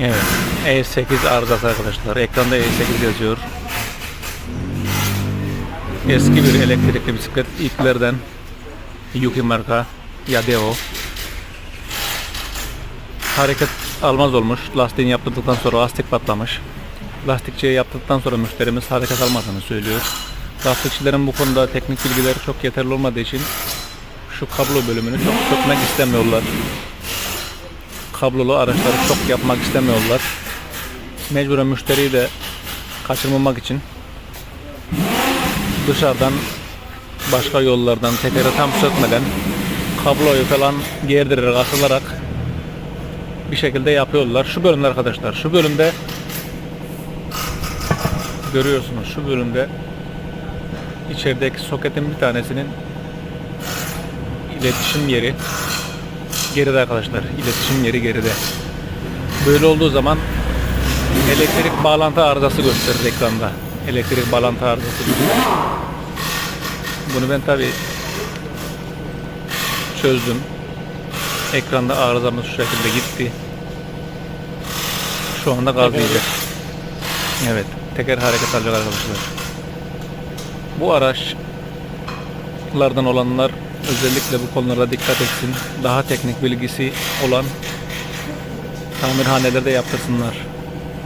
Evet. E8 arızası arkadaşlar. Ekranda E8 yazıyor. Eski bir elektrikli bisiklet ilklerden Yuki marka Yadeo. Hareket almaz olmuş. Lastiğini yaptırdıktan sonra lastik patlamış. Lastikçiye yaptıktan sonra müşterimiz hareket almadığını söylüyor. Lastikçilerin bu konuda teknik bilgileri çok yeterli olmadığı için şu kablo bölümünü çok sökmek istemiyorlar. Kablolu araçları çok yapmak istemiyorlar. Mecburen müşteriyi de kaçırmamak için dışarıdan başka yollardan tekeri tam sökmeden kabloyu falan gerdirerek asılarak bir şekilde yapıyorlar. Şu bölümde arkadaşlar şu bölümde görüyorsunuz şu bölümde içerideki soketin bir tanesinin iletişim yeri geride arkadaşlar. İletişim yeri geride. Böyle olduğu zaman elektrik bağlantı arızası gösterir ekranda. Elektrik bağlantı arızası. Bunu ben tabi çözdüm. Ekranda arızamız şu şekilde gitti. Şu anda gazlayacak. Evet. Teker hareket alacak arkadaşlar. Bu araçlardan olanlar özellikle bu konulara dikkat etsin. Daha teknik bilgisi olan tamirhanelerde yaptırsınlar.